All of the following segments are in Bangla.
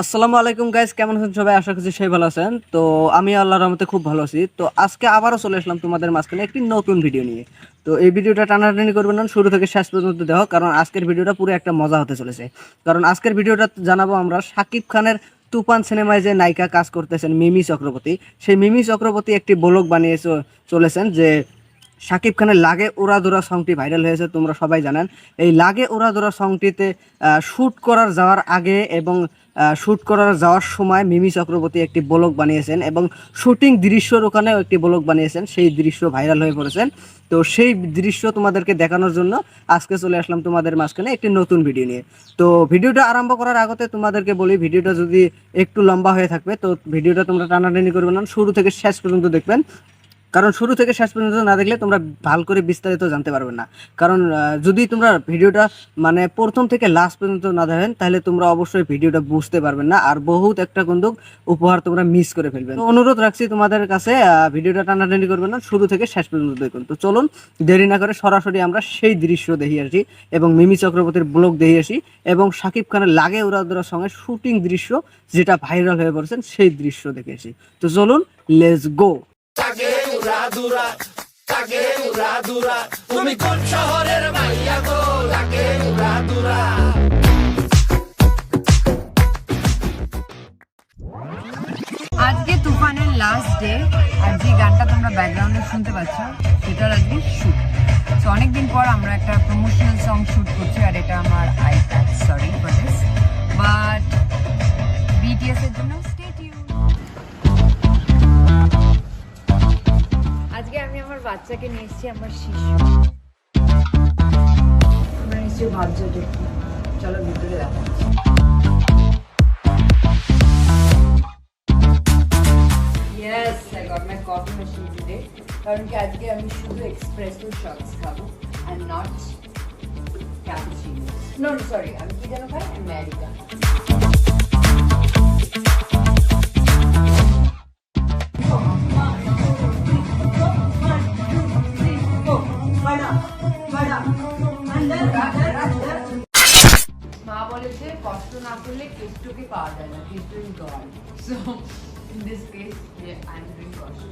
আসসালামু আলাইকুম গাইস কেমন আছেন সবাই? আশা করছি সবাই ভালো আছেন। তো আমি আল্লাহর রহমতে খুব ভালো আছি। তো আজকে আবারও চলে আসলাম তোমাদের মাঝখানে একটি নতুন ভিডিও নিয়ে। তো এই ভিডিওটা টানাটানি করবেন না, শুরু থেকে শেষ পর্যন্ত দেখো, কারণ আজকের ভিডিওটা পুরো একটা মজা হতে চলেছে। কারণ আজকের ভিডিওটা জানাব আমরা শাকিব খানের তুফান সিনেমায় যে নায়িকা কাজ করতেছেন মিমি চক্রবর্তী। সেই মিমি চক্রবর্তী একটি ব্লগ বানিয়ে চলেছেন যে শাকিব খানের লাগে ওরাদোরা সংটি ভাইরাল হয়েছে, তোমরা সবাই জানেন। এই লাগে ওরাদোরা সংটিতে শ্যুট করার যাওয়ার আগে এবং শ্যুট করার যাওয়ার সময় মিমি চক্রবর্তী একটি ব্লগ বানিয়েছেন এবং শুটিং দৃশ্যর ওখানেও একটি ব্লগ বানিয়েছেন, সেই দৃশ্য ভাইরাল হয়ে পড়েছেন তো সেই দৃশ্য তোমাদেরকে দেখানোর জন্য আজকে চলে আসলাম তোমাদের মাঝখানে একটি নতুন ভিডিও নিয়ে। তো ভিডিওটা আরম্ভ করার আগতে তোমাদেরকে বলি ভিডিওটা যদি একটু লম্বা হয়ে থাকবে, তো ভিডিওটা তোমরা টানাটানি করবে না, শুরু থেকে শেষ পর্যন্ত দেখবেন। কারণ শুরু থেকে শেষ পর্যন্ত না দেখলে তোমরা ভালো করে বিস্তারিত জানতে পারবে না। কারণ যদি তোমরা ভিডিওটা মানে প্রথম থেকে লাস্ট পর্যন্ত না দেখেন, তাহলে তোমরা অবশ্যই ভিডিওটা বুঝতে পারবেন না আর বহুত একটা কিন্তু উপহার তোমরা মিস করে ফেলবে অনুরোধ রাখছি তোমাদের কাছে ভিডিওটা টানাটানি করবে না, শুরু থেকে শেষ পর্যন্ত দেখুন। তো চলুন, দেরি না করে সরাসরি আমরা সেই দৃশ্য দেখি আসি এবং মিমি চক্রবর্তীর ব্লগ দেখে আসি এবং শাকিব খানের লাগে উড়াদুরার সঙ্গে শুটিং দৃশ্য যেটা ভাইরাল হয়ে পড়েছেন সেই দৃশ্য দেখে আসি। তো চলুন লেটস গো তুমি কোন শহরের মাইয়া গো? দুরা? আজকে তুফানের লাস্ট ডে আর যে গানটা তোমরা ব্যাকগ্রাউন্ডে শুনতে পাচ্ছ সেটার আজকে শুট সো অনেকদিন পর আমরা একটা প্রমোশনাল সং শুট করছি, আর এটা আমার iPad sorry for this but BTS এর জন্য বাচ্চাকে নিয়ে আমার শিশু। তোমরা নিশ্চয়ই চলো ভিতরে Yes, I got my coffee machine today. কারণ কি আজকে আমি শুধু এক্সপ্রেসো শটস খাব and not cappuccino no sorry আমি কি যেন খাই? America কষ্ট না করলে কেষ্টকে পাওয়া যায় না Keshto is God so in this case I am doing কষ্ট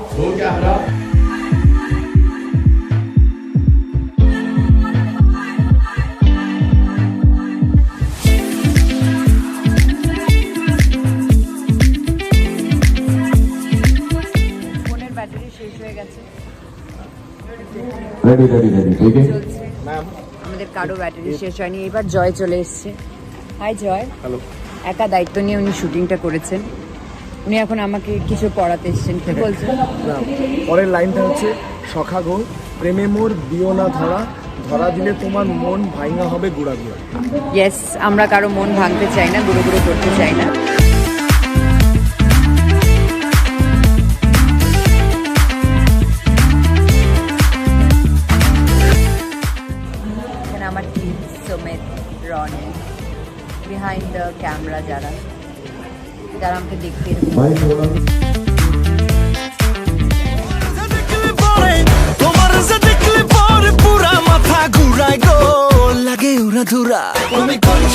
হয়ে গেছে। Ready, ready, ready. Take it. আমাদের কারও ব্যাটারি শেষ হয়নি। এবার জয় চলে এসছে। হাই জয়। হ্যালো একা দায়িত্ব নিয়ে উনি শুটিংটা করেছেন। উনি এখন আমাকে কিছু পড়াতে এসেছেন। কি বলছেন? পরের লাইনটা হচ্ছে সখা গো প্রেমে মোর দিও না ধরা। ধরা দিলে তোমার মন ভাইঙা হবে গুড়া গুড়া ইয়েস আমরা কারও মন ভাঙতে চাই না গুঁড়ো গুঁড়ো করতে চাই না।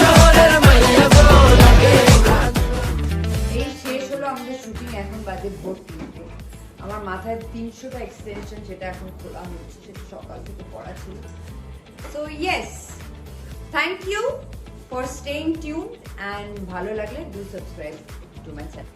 শহরের মাইয়া গো লাগে উড়া এই শেষ হলো আমাদের শুটিং এখন বাজে ভোর তিনটে। আমার মাথায় তিনশোটা এক্সটেনশন যেটা এখন খোলা হচ্ছে সেটা সকাল থেকে পড়া ছিল। So yes thank you for staying tuned and ভালো লাগলে do subscribe to my channel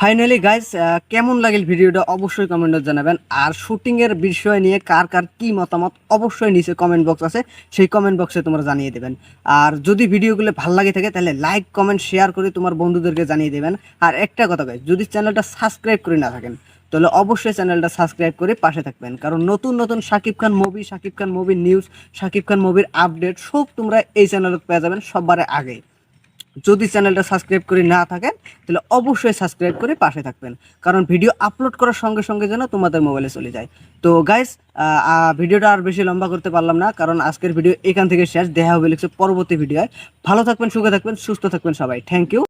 finally guys কেমন লাগিল ভিডিওটা অবশ্যই কমেন্টে জানাবেন। আর শুটিং এর বিষয় নিয়ে কার কার কি মতামত অবশ্যই নিচে কমেন্ট বক্স আছে, সেই কমেন্ট বক্সে তোমরা জানিয়ে দেবেন। আর যদি ভিডিওগুলো ভালো লাগে থাকে, তাহলে লাইক কমেন্ট শেয়ার করে তোমার বন্ধুদেরকে জানিয়ে দেবেন। আর একটা কথা গাইস যদি চ্যানেলটা সাবস্ক্রাইব করে না থাকেন তাহলে অবশ্যই চ্যানেলটা সাবস্ক্রাইব করে পাশে থাকবেন। কারণ নতুন নতুন শাকিব খান মুভি শাকিব খান মুভির নিউজ শাকিব খান মুভির আপডেট সব তোমরা এই চ্যানেলে পেয়ে যাবেন সবার আগে। যদি চ্যানেলটা সাবস্ক্রাইব করে না থাকেন, তাহলে অবশ্যই সাবস্ক্রাইব করে পাশে থাকবেন। কারণ ভিডিও আপলোড করার সঙ্গে সঙ্গে যেন তোমাদের মোবাইলে চলে যায়। তো গাইস ভিডিওটা আর বেশি লম্বা করতে পারলাম না, কারণ আজকের ভিডিও এখান থেকে শেষ। দেখা হবে লিখছে পরবর্তী ভিডিও ভালো থাকবেন, সুখে থাকবেন, সুস্থ থাকবেন সবাই। Thank you